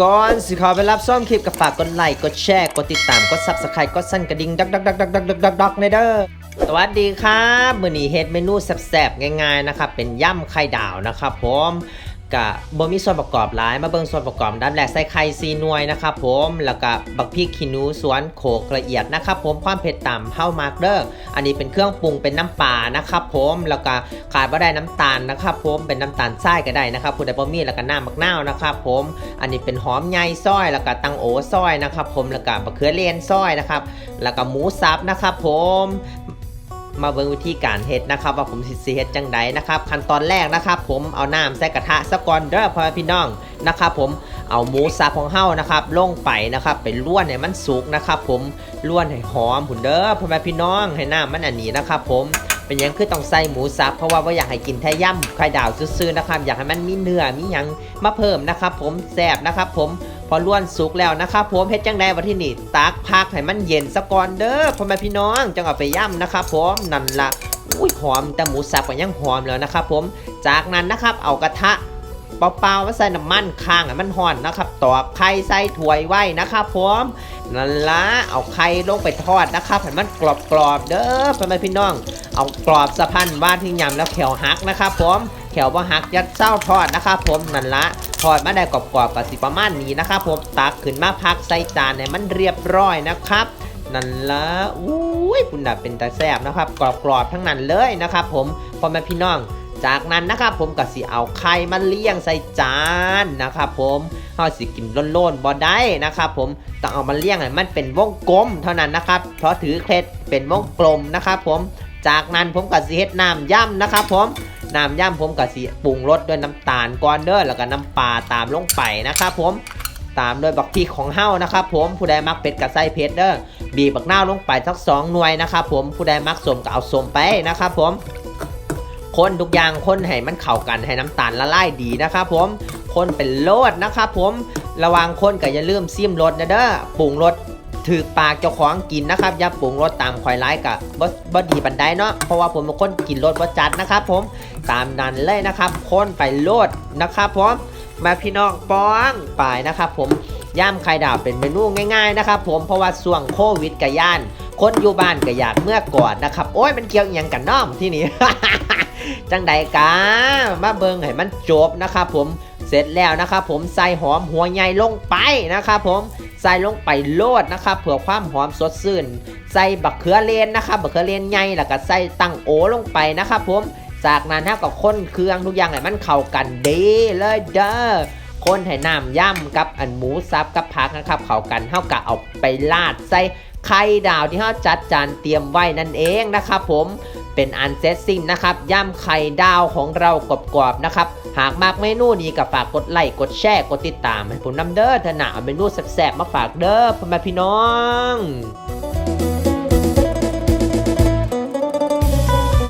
ก่อนสิขอไปรับซ่อมคลิปกับฝากกดไลค์กดแชร์กดติดตามกดซับสไครต์กดสั่นกระดิ่งดักดักดักดักดักดักดักดักในเด้อสวัสดีครับมื้อนี้เฮ็ดเมนูแซ่บๆง่ายๆนะครับเป็นย่ำไข่ดาวนะครับผม กะบ่มีส่วนประกอบหลาย มาเบิ่งส่วนประกอบด้านแรกใส่ไข่ซีหน่วยนะครับผมแล้วก็บักพริกขี้หนูสวนโขกละเอียดนะครับผมความเผ็ดต่ำเฮามาร์กเด้ออันนี้เป็นเครื่องปรุงเป็นน้ำปลานะครับผมแล้วก็ขาดบ่ได้น้ำตาลนะครับผมเป็นน้ำตาลทรายก็ได้นะครับผู้ใดบ่มีแล้วก็น้ำมักนาวนะครับผมอันนี้เป็นหอมใหญ่ซอย แล้วก็ตังโอซอยนะครับผมแล้วก็มะเขือเลนซอยนะครับแล้วก็หมูสับนะครับผม มาเบิ่งวิธีการเฮ็ดนะครับ ว่าผมสิสิเฮ็ดจังใดนะครับขั้นตอนแรกนะครับ ผมเอาน้ำใส่กระทะสะก่อนเด้อพ่อพี่น้องนะครับ ผมเอาหมูสับของเฮานะครับลงไปนะครับไปล้วนให้มันสุกนะครับ ผมล้วนให้หอมผุนเด้อพ่อแม่พี่น้องให้น้ำมันอันนี้นะครับ ผมเป็นยังคือต้องใส่หมูสับเพราะว่าว่าอยากให้กินแท้ย่ำไข่ดาวซื่อๆนะครับ อยากให้มันมีเนื้อมีหยังมาเพิ่มนะครับ ผมแซ่บนะครับ ผม พอล้วนสุกแล้วนะครับผมเฮ็ดจังไดวันที่นี่ตักพักให้มันเย็นซะก่อนเด้อพ่อแม่พี่น้องจังเอาไปย่ำนะครับผมนั่นละอุ้ยหอมแต่หมูสับก็ยังหอมแล้วนะครับผมจากนั้นนะครับเอากระทะเปล่าๆมาใส่น้ำมันข้างให้มันห่อนนะครับตอกไข่ใส่ถ้วยไว้นะครับผมนั่นละเอาไข่ลงไปทอดนะครับให้มันกรอบๆเด้อพ่อแม่พี่น้อง เอากรอบสะพันว่าที่ยำแล้วแขวหักนะครับผมแขวว่าหักยัดเศร้าทอดนะครับผมนั่นละ ทอดมาได้กรอบๆกับสิประมาณนี้นะครับผมตักขึ้นมาพักใส่จานให้มันเรียบร้อยนะครับนั่นละอุ้ยคุณดับเป็นตาแซบนะครับกรอบๆทั้งนั้นเลยนะครับผมพ่อแม่พี่น้อง จากนั้นนะครับผมก็สิเอาไข่มาเลี้ยงใส่จานนะครับผมเฮาสิกินโล่นๆบ่ได้นะครับผมต้องเอามาเลี้ยงให้มันเป็นวงกลมเท่านั้นนะครับเพราะถือเคล็ดเป็นวงกลมนะครับผมจากนั้นผมก็สิเฮ็ดน้ำย่ำนะครับผม น้ำย่ำผมก็สิปรุงรสด้วยน้ำตาลก่อนเด้อแล้วก็น้ำปลาตามลงไปนะครับผมตามด้วยบักพริกของเฮานะครับผมผู้ใดมักเผ็ดก็ใส่เผ็ดเด้อบีบบักหน้าลงไปสักสองหน่วยนะครับผมผู้ใดมักสมก็เอาสมไปนะครับผมคนทุกอย่างคนให้มันเข้ากันให้น้ำตาลละลายดีนะครับผมคนเป็นโลดนะครับผมระวังคนก็อย่าลืมซิมรสนะเด้อปรุงรส ถือปากเจ้าของกินนะครับอย่าปรุงรสตามข่อยร้ายกับบ่บ่ดีบันไดเนาะเพราะว่าผมเป็นคนกินรสบ่จัดนะครับ ผมตามนั้นเลยนะครับคนไปโลดนะครับผมมาพี่น้องป้องไปนะครับ ผมย่ำไข่ดาวเป็นเมนูง่ายๆนะครับ ผมเพราะว่าช่วงโควิดกับย่านคนอยู่บ้านก็อยากเมื่อก่อนนะครับ โอ้ยมันเกี่ยวอย่างกันน้อมที่นี่จังใดกามาเบิงให้มันจบนะครับ ผมเสร็จแล้วนะครับ ผมใส่หอมหัวใหญ่ลงไปนะครับ ผม ใส่ลงไปโลดนะครับเผื่อความหอมสดชื่นใส่บักเขือเลนนะครับบักเขือเลนใหญ่แล้วก็ใส่ตั้งโอลงไปนะครับผมจากนั้นถ้ากับคนเครื่องทุกอย่างให้มันเข้ากันดีเลยเด้อคนให้น้ำย่ำกับอันหมูสับกับผักนะครับเข้ากันเท่ากับเอาไปลาดใส่ไข่ดาวที่เขาจัดจานเตรียมไว้นั่นเองนะครับผม เป็นอันเซตสิ้นนะครับย่ำไข่ดาวของเรากรอบๆนะครับ หากมากเมนูนี้ก็ฝากกดไลค์กดแชร์กดติดตามให้ผมนำเด้อถนาเอาเมนูแซ่บๆมาฝากเด้อพ่อแม่พี่น้อง